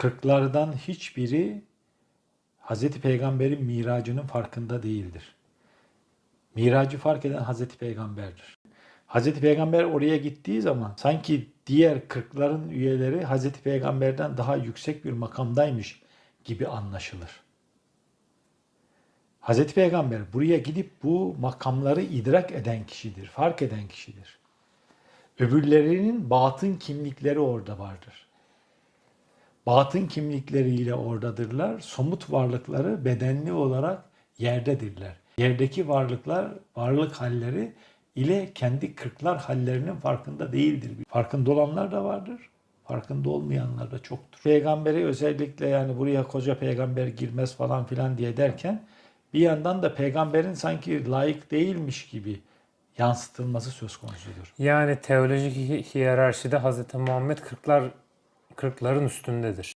Kırklardan hiçbiri Hazreti Peygamber'in miracının farkında değildir. Miracı fark eden Hazreti Peygamber'dir. Hazreti Peygamber oraya gittiği zaman sanki diğer kırkların üyeleri Hazreti Peygamber'den daha yüksek bir makamdaymış gibi anlaşılır. Hazreti Peygamber buraya gidip bu makamları idrak eden kişidir, fark eden kişidir. Öbürlerinin batın kimlikleri orada vardır. Batın kimlikleriyle oradadırlar. Somut varlıkları bedenli olarak yerdedirler. Yerdeki varlıklar, varlık halleri ile kendi kırklar hallerinin farkında değildir. Farkında olanlar da vardır. Farkında olmayanlar da çoktur. Peygamberi özellikle yani buraya koca peygamber girmez falan filan diye derken bir yandan da peygamberin sanki layık değilmiş gibi yansıtılması söz konusudur. Yani teolojik hi- hiyerarşide Hz. Muhammed kırklar kırkların üstündedir.